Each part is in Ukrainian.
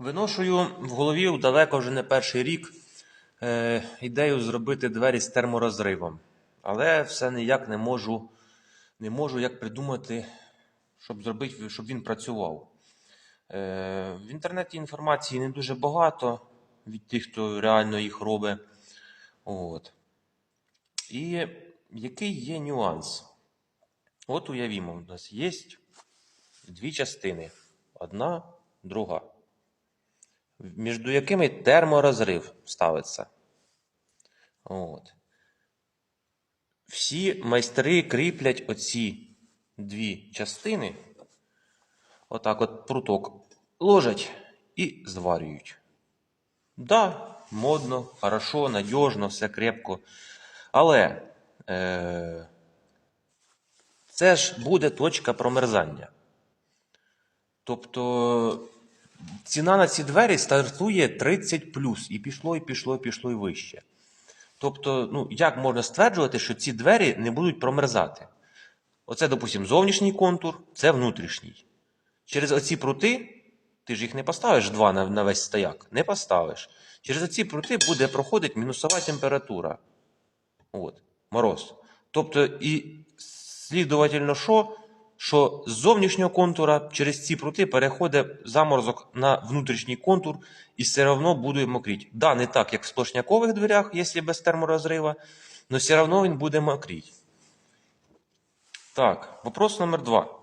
Виношую в голові далеко вже не перший рік е, ідею зробити двері з терморозривом. Але все ніяк не можу, не можу як придумати, щоб зробити, щоб він працював. Е, в інтернеті інформації не дуже багато від тих, хто реально їх робить. От. І який є нюанс? От уявімо, у нас є дві частини: одна, друга між якими терморозрив ставиться. От. Всі майстри кріплять оці дві частини. Отак от пруток ложать і зварюють. Да, модно, хорошо, надіжно, все крепко. Але е, це ж буде точка промерзання. Тобто ціна на ці двері стартує 30 і пішло, і пішло, і пішло і вище. Тобто, ну, як можна стверджувати, що ці двері не будуть промерзати? Оце, допустимо, зовнішній контур, це внутрішній. Через оці прути, ти ж їх не поставиш два на, на весь стояк, не поставиш. Через оці прути буде проходити мінусова температура. От, мороз. Тобто, і слідовательно, що? Що з зовнішнього контура через ці прути переходить заморозок на внутрішній контур і все одно буде мокріть. Да, не так, як в сплошнякових дверях, якщо без терморозрива, але все одно він буде мокріть. Так, вопрос номер два.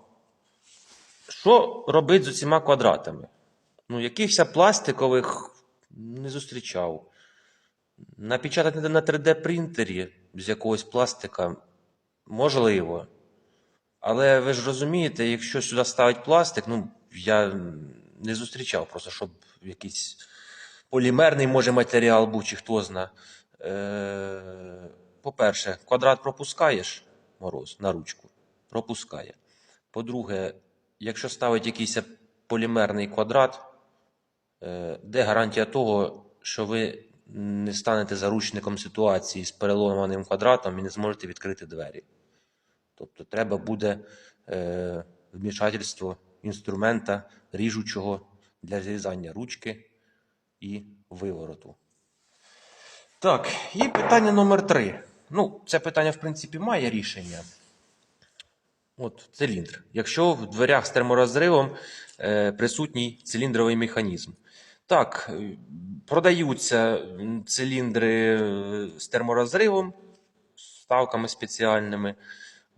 Що робити з усіма квадратами? Ну, якихось пластикових не зустрічав. Напечатати на 3D принтері з якогось пластика можливо. Але ви ж розумієте, якщо сюди ставить пластик, ну я не зустрічав просто, щоб якийсь полімерний може матеріал був, чи хто зна. Е, по-перше, квадрат пропускаєш мороз на ручку, пропускає. По-друге, якщо ставить якийсь полімерний квадрат, е, де гарантія того, що ви не станете заручником ситуації з переломаним квадратом і не зможете відкрити двері. Тобто треба буде е, вмішательство інструмента ріжучого для зрізання ручки і вивороту. Так, і питання номер три. Ну, це питання, в принципі, має рішення. От циліндр. Якщо в дверях з терморозривом е, присутній циліндровий механізм. Так, е, продаються циліндри е, з терморозривом, ставками спеціальними.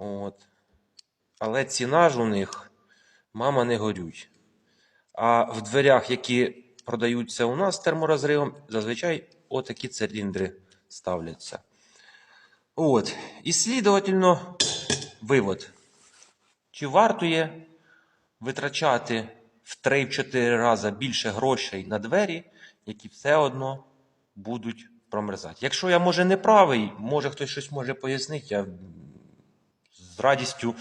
От. Але ціна ж у них мама не горюй. А в дверях, які продаються у нас з терморозривом, зазвичай отакі циліндри ставляться. От. І слідовательно, вивод. Чи вартує витрачати в 3-4 рази більше грошей на двері, які все одно будуть промерзати? Якщо я, може, не правий, може хтось щось може пояснити, я з радістю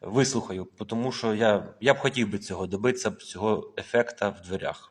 вислухаю, тому що я, я б хотів би цього добитися цього ефекта в дверях.